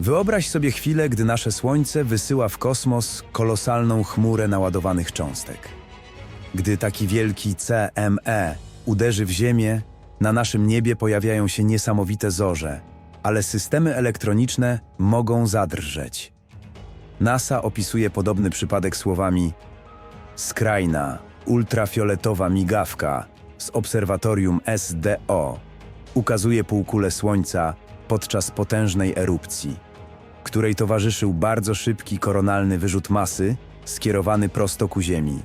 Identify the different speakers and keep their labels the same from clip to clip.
Speaker 1: Wyobraź sobie chwilę, gdy nasze Słońce wysyła w kosmos kolosalną chmurę naładowanych cząstek. Gdy taki wielki CME uderzy w Ziemię, na naszym niebie pojawiają się niesamowite zorze, ale systemy elektroniczne mogą zadrżeć. NASA opisuje podobny przypadek słowami skrajna, ultrafioletowa migawka z obserwatorium SDO ukazuje półkulę Słońca podczas potężnej erupcji, której towarzyszył bardzo szybki koronalny wyrzut masy skierowany prosto ku Ziemi.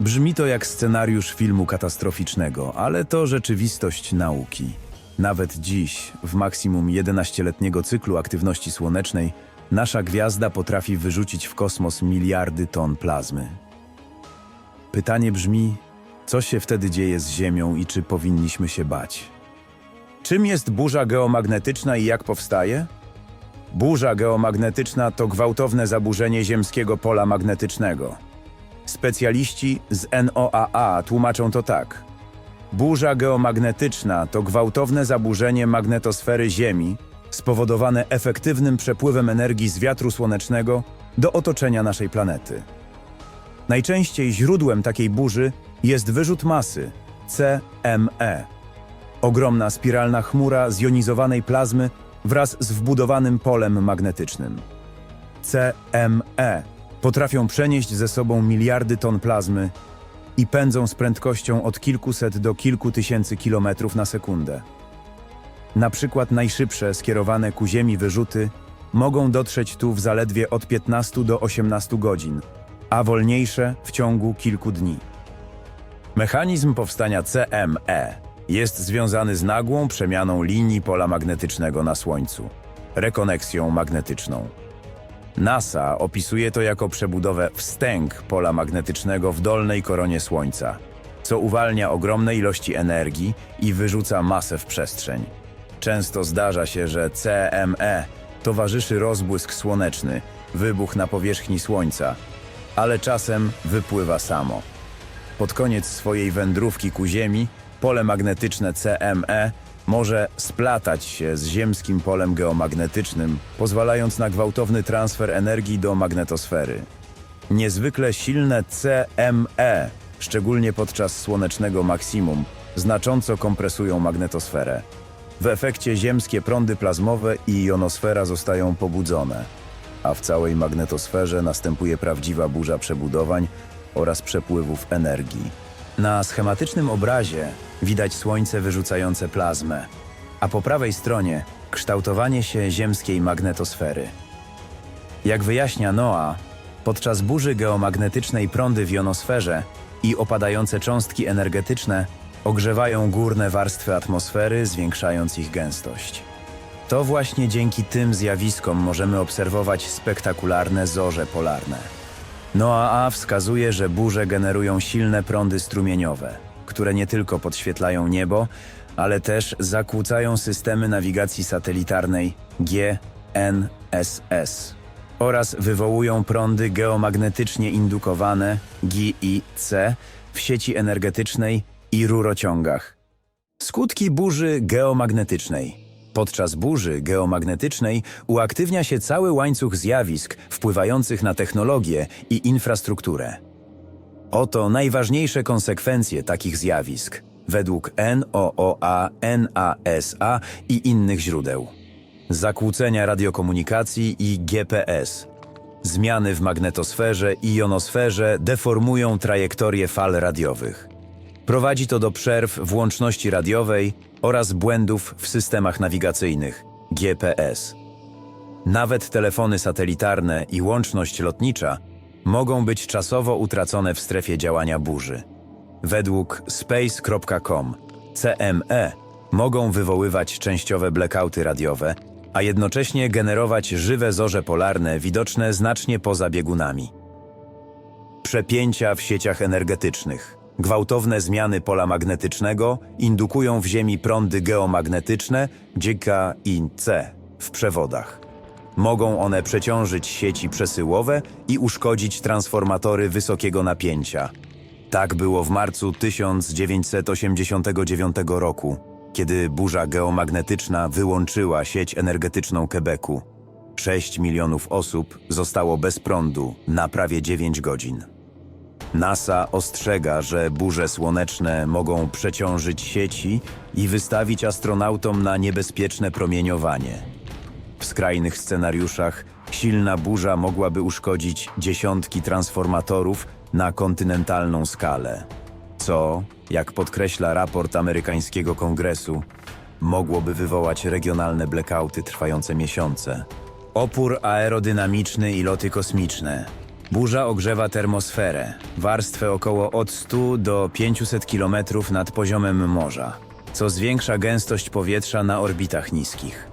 Speaker 1: Brzmi to jak scenariusz filmu katastroficznego, ale to rzeczywistość nauki. Nawet dziś, w maksimum 11-letniego cyklu aktywności słonecznej, nasza gwiazda potrafi wyrzucić w kosmos miliardy ton plazmy. Pytanie brzmi, co się wtedy dzieje z Ziemią i czy powinniśmy się bać? Czym jest burza geomagnetyczna i jak powstaje? Burza geomagnetyczna to gwałtowne zaburzenie ziemskiego pola magnetycznego. Specjaliści z NOAA tłumaczą to tak. Burza geomagnetyczna to gwałtowne zaburzenie magnetosfery Ziemi spowodowane efektywnym przepływem energii z wiatru słonecznego do otoczenia naszej planety. Najczęściej źródłem takiej burzy jest wyrzut masy CME. Ogromna spiralna chmura zjonizowanej plazmy wraz z wbudowanym polem magnetycznym. CME potrafią przenieść ze sobą miliardy ton plazmy i pędzą z prędkością od kilkuset do kilku tysięcy kilometrów na sekundę. Na przykład najszybsze skierowane ku Ziemi wyrzuty mogą dotrzeć tu w zaledwie od 15 do 18 godzin, a wolniejsze w ciągu kilku dni. Mechanizm powstania CME jest związany z nagłą przemianą linii pola magnetycznego na Słońcu, rekoneksją magnetyczną. NASA opisuje to jako przebudowę wstęg pola magnetycznego w dolnej koronie Słońca, co uwalnia ogromne ilości energii i wyrzuca masę w przestrzeń. Często zdarza się, że CME towarzyszy rozbłysk słoneczny, wybuch na powierzchni Słońca, ale czasem wypływa samo. Pod koniec swojej wędrówki ku Ziemi, pole magnetyczne CME może splatać się z ziemskim polem geomagnetycznym, pozwalając na gwałtowny transfer energii do magnetosfery. Niezwykle silne CME, szczególnie podczas słonecznego maksimum, znacząco kompresują magnetosferę. W efekcie ziemskie prądy plazmowe i jonosfera zostają pobudzone, a w całej magnetosferze następuje prawdziwa burza przebudowań oraz przepływów energii. Na schematycznym obrazie widać Słońce wyrzucające plazmę, a po prawej stronie kształtowanie się ziemskiej magnetosfery. Jak wyjaśnia NOAA, podczas burzy geomagnetycznej prądy w jonosferze i opadające cząstki energetyczne ogrzewają górne warstwy atmosfery, zwiększając ich gęstość. To właśnie dzięki tym zjawiskom możemy obserwować spektakularne zorze polarne. NOAA wskazuje, że burze generują silne prądy strumieniowe, które nie tylko podświetlają niebo, ale też zakłócają systemy nawigacji satelitarnej GNSS oraz wywołują prądy geomagnetycznie indukowane GIC w sieci energetycznej i rurociągach. Skutki burzy geomagnetycznej. Podczas burzy geomagnetycznej uaktywnia się cały łańcuch zjawisk wpływających na technologię i infrastrukturę. Oto najważniejsze konsekwencje takich zjawisk według NOOA, NASA i innych źródeł. Zakłócenia radiokomunikacji i GPS. Zmiany w magnetosferze i jonosferze deformują trajektorie fal radiowych. Prowadzi to do przerw w łączności radiowej oraz błędów w systemach nawigacyjnych GPS. Nawet telefony satelitarne i łączność lotnicza mogą być czasowo utracone w strefie działania burzy. Według space.com CME mogą wywoływać częściowe blackouty radiowe, a jednocześnie generować żywe zorze polarne widoczne znacznie poza biegunami. Przepięcia w sieciach energetycznych. Gwałtowne zmiany pola magnetycznego indukują w Ziemi prądy geomagnetyczne dzika i C w przewodach. Mogą one przeciążyć sieci przesyłowe i uszkodzić transformatory wysokiego napięcia. Tak było w marcu 1989 roku, kiedy burza geomagnetyczna wyłączyła sieć energetyczną Quebecu. 6 milionów osób zostało bez prądu na prawie 9 godzin. NASA ostrzega, że burze słoneczne mogą przeciążyć sieci i wystawić astronautom na niebezpieczne promieniowanie. W skrajnych scenariuszach silna burza mogłaby uszkodzić dziesiątki transformatorów na kontynentalną skalę, co, jak podkreśla raport amerykańskiego kongresu, mogłoby wywołać regionalne blackouty trwające miesiące. Opór aerodynamiczny i loty kosmiczne. Burza ogrzewa termosferę, warstwę około od 100 do 500 km nad poziomem morza, co zwiększa gęstość powietrza na orbitach niskich.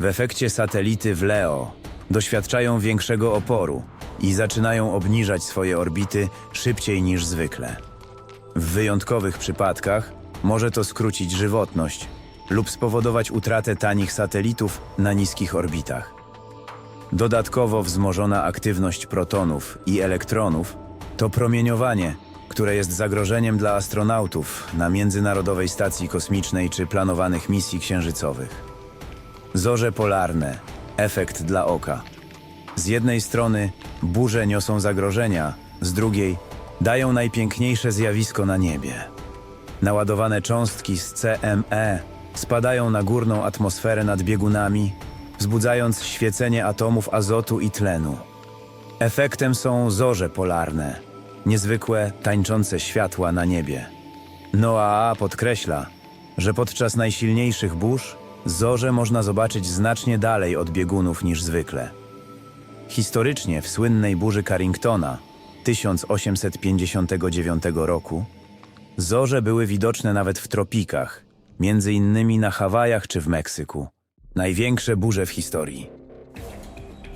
Speaker 1: W efekcie satelity w LEO doświadczają większego oporu i zaczynają obniżać swoje orbity szybciej niż zwykle. W wyjątkowych przypadkach może to skrócić żywotność lub spowodować utratę tanich satelitów na niskich orbitach. Dodatkowo wzmożona aktywność protonów i elektronów to promieniowanie, które jest zagrożeniem dla astronautów na Międzynarodowej Stacji Kosmicznej czy planowanych misji księżycowych. Zorze polarne efekt dla oka. Z jednej strony burze niosą zagrożenia, z drugiej dają najpiękniejsze zjawisko na niebie. Naładowane cząstki z CME spadają na górną atmosferę nad biegunami, wzbudzając świecenie atomów azotu i tlenu. Efektem są zorze polarne, niezwykłe, tańczące światła na niebie. NOAA podkreśla, że podczas najsilniejszych burz zorze można zobaczyć znacznie dalej od biegunów niż zwykle. Historycznie w słynnej burzy Carringtona 1859 roku zorze były widoczne nawet w tropikach, między innymi na Hawajach czy w Meksyku. Największe burze w historii.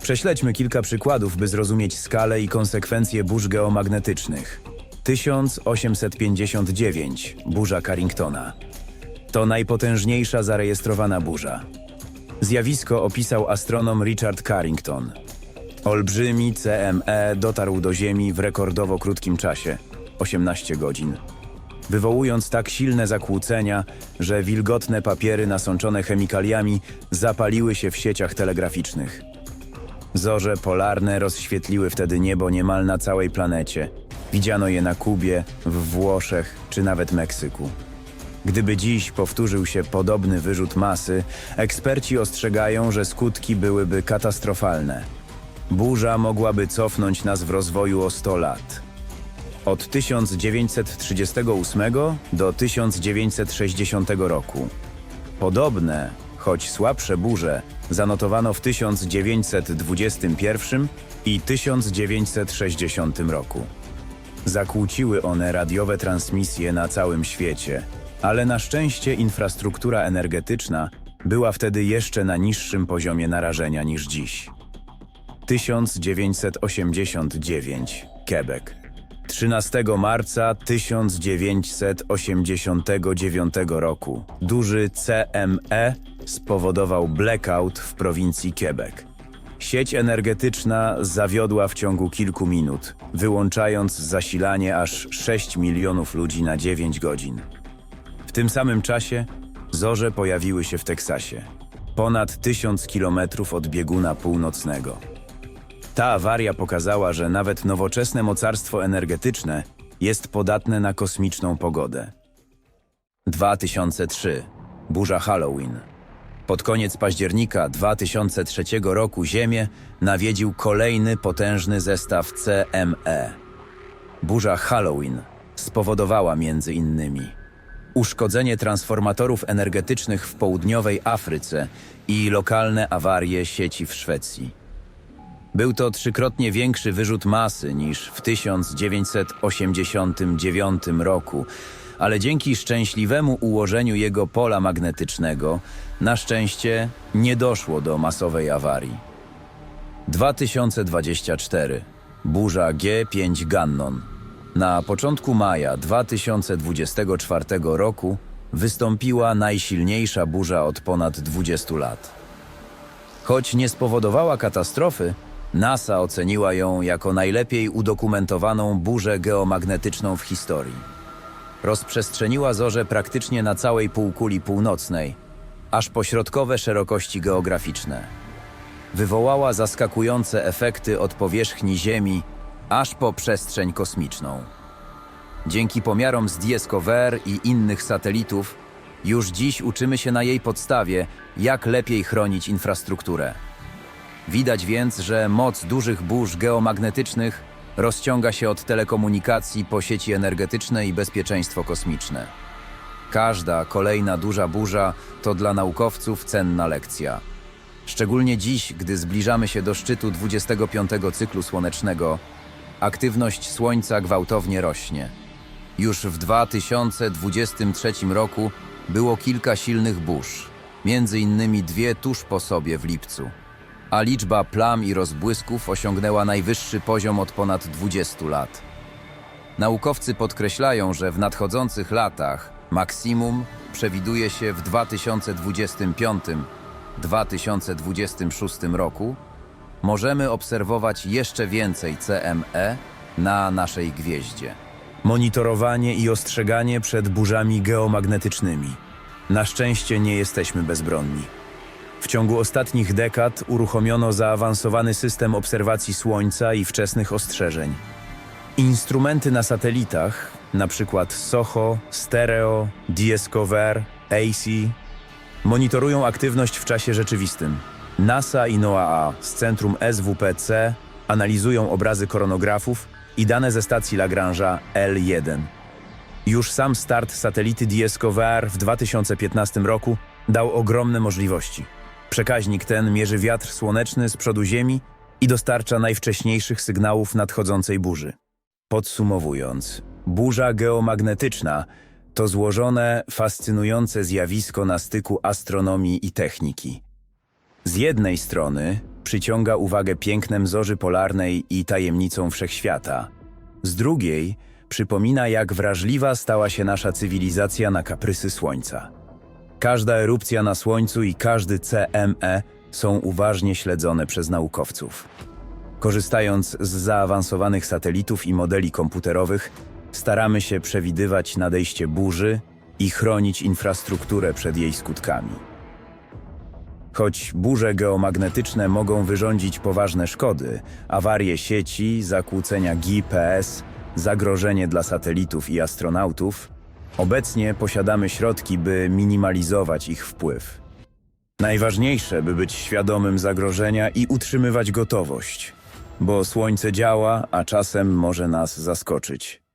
Speaker 1: Prześledźmy kilka przykładów, by zrozumieć skalę i konsekwencje burz geomagnetycznych. 1859 burza Carringtona. To najpotężniejsza zarejestrowana burza. Zjawisko opisał astronom Richard Carrington. Olbrzymi CME dotarł do Ziemi w rekordowo krótkim czasie 18 godzin. Wywołując tak silne zakłócenia, że wilgotne papiery nasączone chemikaliami zapaliły się w sieciach telegraficznych. Zorze polarne rozświetliły wtedy niebo niemal na całej planecie. Widziano je na Kubie, w Włoszech czy nawet Meksyku. Gdyby dziś powtórzył się podobny wyrzut masy, eksperci ostrzegają, że skutki byłyby katastrofalne. Burza mogłaby cofnąć nas w rozwoju o 100 lat. Od 1938 do 1960 roku. Podobne, choć słabsze burze zanotowano w 1921 i 1960 roku. Zakłóciły one radiowe transmisje na całym świecie, ale na szczęście infrastruktura energetyczna była wtedy jeszcze na niższym poziomie narażenia niż dziś. 1989 Quebec 13 marca 1989 roku duży CME spowodował blackout w prowincji Quebec. Sieć energetyczna zawiodła w ciągu kilku minut, wyłączając zasilanie aż 6 milionów ludzi na 9 godzin. W tym samym czasie zorze pojawiły się w Teksasie, ponad 1000 kilometrów od bieguna północnego. Ta awaria pokazała, że nawet nowoczesne mocarstwo energetyczne jest podatne na kosmiczną pogodę. 2003. Burza Halloween. Pod koniec października 2003 roku Ziemię nawiedził kolejny potężny zestaw CME. Burza Halloween spowodowała między innymi uszkodzenie transformatorów energetycznych w południowej Afryce i lokalne awarie sieci w Szwecji. Był to trzykrotnie większy wyrzut masy niż w 1989 roku, ale dzięki szczęśliwemu ułożeniu jego pola magnetycznego, na szczęście nie doszło do masowej awarii. 2024 Burza G5 Gannon. Na początku maja 2024 roku wystąpiła najsilniejsza burza od ponad 20 lat. Choć nie spowodowała katastrofy, NASA oceniła ją jako najlepiej udokumentowaną burzę geomagnetyczną w historii. rozprzestrzeniła zorze praktycznie na całej półkuli północnej, aż po środkowe szerokości geograficzne. Wywołała zaskakujące efekty od powierzchni Ziemi aż po przestrzeń kosmiczną. Dzięki pomiarom z Discover i innych satelitów, już dziś uczymy się na jej podstawie, jak lepiej chronić infrastrukturę. Widać więc, że moc dużych burz geomagnetycznych rozciąga się od telekomunikacji po sieci energetyczne i bezpieczeństwo kosmiczne. Każda kolejna duża burza to dla naukowców cenna lekcja. Szczególnie dziś, gdy zbliżamy się do szczytu 25 cyklu słonecznego, aktywność Słońca gwałtownie rośnie. Już w 2023 roku było kilka silnych burz, między innymi dwie tuż po sobie w lipcu, a liczba plam i rozbłysków osiągnęła najwyższy poziom od ponad 20 lat. Naukowcy podkreślają, że w nadchodzących latach maksimum przewiduje się w 2025-2026 roku. Możemy obserwować jeszcze więcej CME na naszej gwieździe. Monitorowanie i ostrzeganie przed burzami geomagnetycznymi. Na szczęście nie jesteśmy bezbronni. W ciągu ostatnich dekad uruchomiono zaawansowany system obserwacji Słońca i wczesnych ostrzeżeń. Instrumenty na satelitach, np. SOHO, Stereo, Discover, AC, monitorują aktywność w czasie rzeczywistym. NASA i NOAA z centrum SWPC analizują obrazy koronografów i dane ze stacji Lagrange'a L1. Już sam start satelity Discover w 2015 roku dał ogromne możliwości. Przekaźnik ten mierzy wiatr słoneczny z przodu Ziemi i dostarcza najwcześniejszych sygnałów nadchodzącej burzy. Podsumowując, burza geomagnetyczna to złożone, fascynujące zjawisko na styku astronomii i techniki. Z jednej strony przyciąga uwagę pięknem zorzy polarnej i tajemnicą wszechświata. Z drugiej przypomina, jak wrażliwa stała się nasza cywilizacja na kaprysy Słońca. Każda erupcja na Słońcu i każdy CME są uważnie śledzone przez naukowców. Korzystając z zaawansowanych satelitów i modeli komputerowych, staramy się przewidywać nadejście burzy i chronić infrastrukturę przed jej skutkami. Choć burze geomagnetyczne mogą wyrządzić poważne szkody, awarie sieci, zakłócenia GPS, zagrożenie dla satelitów i astronautów, obecnie posiadamy środki, by minimalizować ich wpływ. Najważniejsze, by być świadomym zagrożenia i utrzymywać gotowość, bo słońce działa, a czasem może nas zaskoczyć.